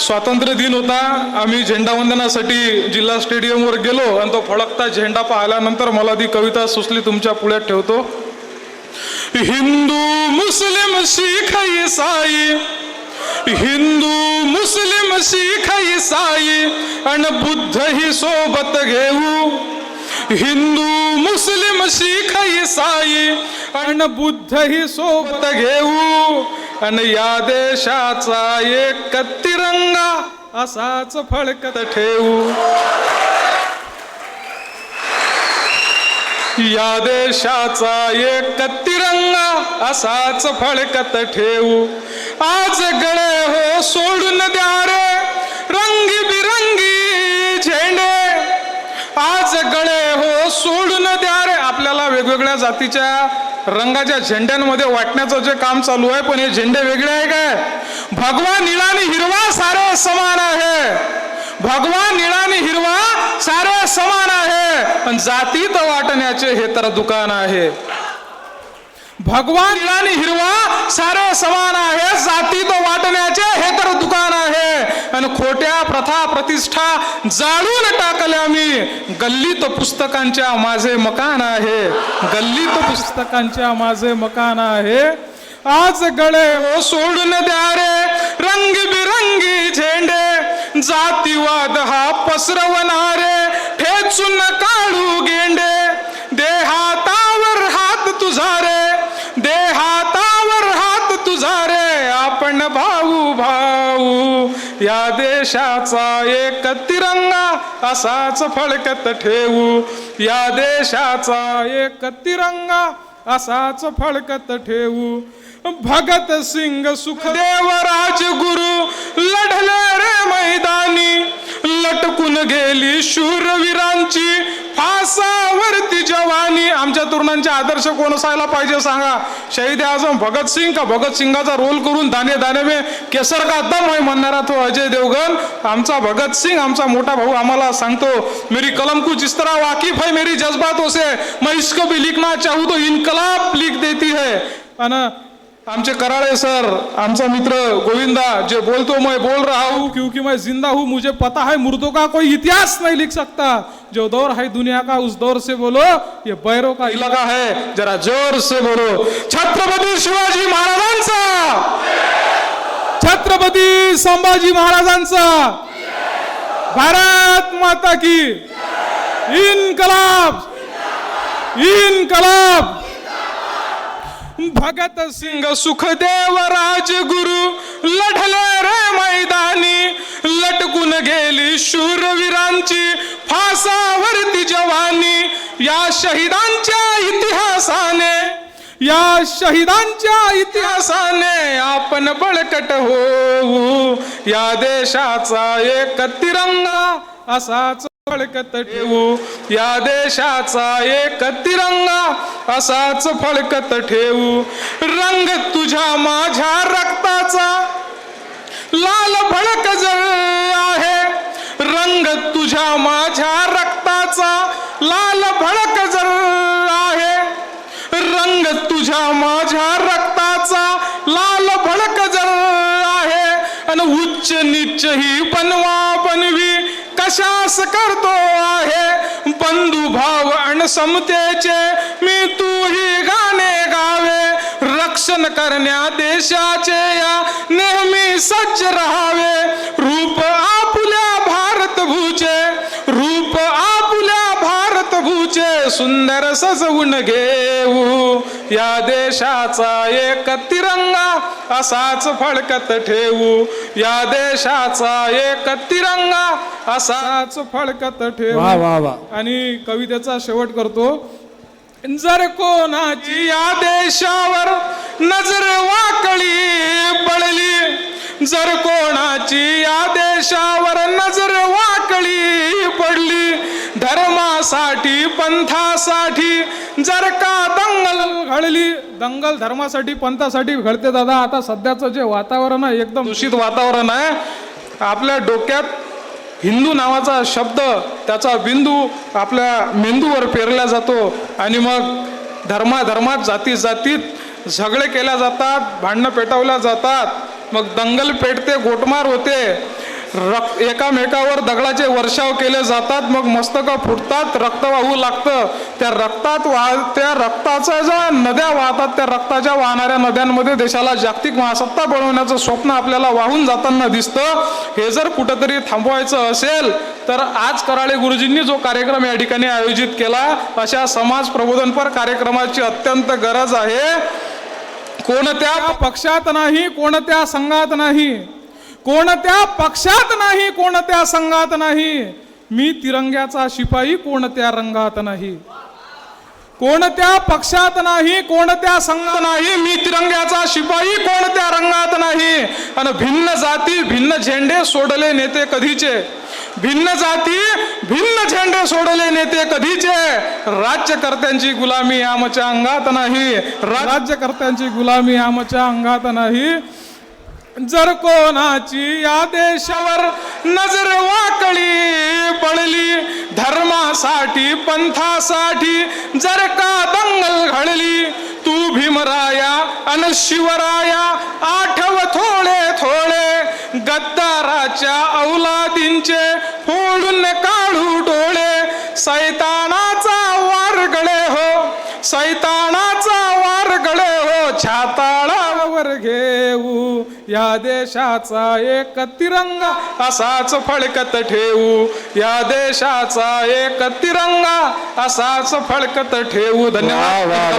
स्वातंत्र्य दिन होता. आम्ही झेंडावंदनासाठी जिल्हा स्टेडियमवर गेलो आणि तो फडकता झेंडा पाहिल्यानंतर मला ती कविता सुचली तुमच्या पुढ्यात ठेवतो. हिंदू मुस्लिम शीख ईसाई हिंदू मुस्लिम शीख ईसाई आणि बुद्ध ही सोबत घेऊ. हिंदू मुस्लिम शीख ईसाई आणि बुद्ध ही सोबत घेऊ. आणि या देशाचा एक तिरंगा असाच फळकत ठेवू. या देशाचा एक तिरंगा असाच फळकत ठेवू. आज गळे हो सोडून द्या रे रंगीबिरंगी झेंडे. आज गळे हो सोडून द्या आपल्याला वेगवेगळ्या जातीच्या रंगाच्या झेंड्यांमध्ये वाटण्याचं जे काम चालू आहे पण हे झेंडे वेगळे आहे काय? भगवान निळा आणि हिरवा सारे समान आहे. भगवान निळा आणि हिरवा सारे समान आहे. पण जातीत वाटण्याचे हे तर दुकान आहे. भगवान निळा आणि हिरवा सारे समान आहे. जातीत वाटण्याचे हे तर दुकान खोट्या प्रथा प्रतिष्ठा जाळून टाकल्या मी. गल्लीत पुस्तकांच्या माझे मकान आहे. गल्लीत पुस्तकांच्या माझे मकान आहे. आज गळे हो सोडून द्या रे. रंगबिरंगी झेंडे. जातीवाद हा पसरवणारे ठेचून काढू गेंडे. देहातावर हात तुझा रे. देहातावर हात तुझा रे. आपण भाऊ भाऊ. या देशाचा एक तिरंगा असाच फडकत ठेवू. या देशाचा एक तिरंगा असाच फडकत ठेवू. भगत सिंग सुखदेव राजगुरु लढले रे मैदानी. लटकून गेली शूरवीरांची आमच्या तरुणांचे आदर्श कोण असायला पाहिजे सांगा. शहीद आजम भगतसिंग का? भगतसिंगाचा रोल करून दाने दाने में केसर का दम आहे म्हणणारा तो अजय देवगन. आमचा भगतसिंग आमचा मोठा भाऊ आम्हाला सांगतो मेरी कलम कुछ इस तरह वाकिफ है मेरी जज्बातों से। मैं इसको भी लिखना चाहूँ तो इनकलाब लिख देती है. ना आमचे कराळे सर आमचा मित्र गोविंदा जे बोलतो मैं बोल रहा हूँ. क्योंकि मैं जिंदा हूँ मुझे पता है मुर्दों का कोई इतिहास नहीं लिख सकता। जो दौर है दुनिया का उस दौर से बोलो ये बैरों का इलाका है जरा जोर से बोलो। छत्रपती शिवाजी महाराजांचा! छत्रपती संभाजी महाराजांचा! भारत माता की। इनकलाब! इनकलाब! भगत सिंग सुखदेव राजगुरु लढले रे मैदानी. लटकून गेली शूरवीरांची फासावरती जवानी. या शहीदांच्या इतिहासाने या शहीदांच्या इतिहासाने आपण बळकट होऊ. या देशाचा एक तिरंगा असाच फडकत ठेवू या देशाचा एक तिरंगा असाच फडकत ठेवू रंग तुझ्या माझ्या रक्ताचा लाल भडक जर आहे. रंग तुझ्या माझ्या रक्ताचा लाल भडक जर आहे. रंग तुझ्या माझ्या रक्ताचा लाल भडक जर आहे. आणि उच्च नीच ही बनवा बनवी कशास करतो आहे. बंधू भाव आणि समतेचे मी तू ही गाणे गावे. रक्षण करण्या देशाचे या नेहमी सज्ज राहावे. रूप सुंदर सजवून घेऊ. या देशाचा एक तिरंगा असाच फडकत ठेवू. या देशाचा एक तिरंगा असाच फडकत ठेवू. आणि कवितेचा शेवट करतो. जर कोणाची या देशावर नजर वाकळी पडली जर कोणाची या देशावर नजर वाकळी पडली धर्मासाठी पंथासाठी जर का दंगल घडली. दंगल धर्मासाठी पंथासाठी घडते दादा. आता सध्याचं जे वातावरण आहे एकदम दूषित वातावरण आहे. आपल्या डोक्यात हिंदू नावाचा शब्द त्याचा बिंदू आपल्या मेंदूवर पेरला जातो. आणि मग धर्माधर्मात जाती जातीत झगडे केल्या जातात भांडणं पेटवल्या जातात. मग दंगल पेटते गोटमार होते. रक्त एकामेकावर दगडाचे वर्षाव केले जातात मग मस्तकं फुटतात रक्त वाहू लागतं. त्या रक्तात वाह त्या रक्ताच्या ज्या नद्या वाहतात त्या रक्ताच्या वाहणाऱ्या नद्यांमध्ये देशाला जागतिक महासत्ता बनवण्याचं स्वप्न आपल्याला वाहून जाताना दिसतं. हे जर कुठंतरी थांबवायचं असेल तर आज कराळे गुरुजींनी जो कार्यक्रम या ठिकाणी आयोजित केला अशा समाज प्रबोधनपर कार्यक्रमाची अत्यंत गरज आहे. कोणत्या पक्षात नाही कोणत्या संघात नाही. कोणत्या पक्षात नाही कोणत्या संघात नाही. मी तिरंग्याचा शिपाई कोणत्या रंगात नाही. कोणत्या पक्षात नाही कोणत्या संघात नाही. मी तिरंग्याचा शिपाई कोणत्या रंगात नाही. आणि भिन्न जाती भिन्न झेंडे सोडले नेते कधीचे? भिन्न जाती भिन्न झेंडे सोडले नेते कधीचे? राज्यकर्त्यांची गुलामी आमच्या अंगात नाही. राज्यकर्त्यांची गुलामी आमच्या अंगात नाही. जर कोणाची या देशावर नजर वाकळी पडली धर्मासाठी पंथासाठी जर का दंगल घडली तू भीमराया अन शिवराया आठव थोडे थोडे गद्दाराच्या औलादींचे फोडून काढू डोळे. सैता नावावर घेऊ. या देशाचा एक तिरंगा असाच फडकत ठेवू या देशाचा एक तिरंगा असाच फडकत ठेवू धन्यवाद.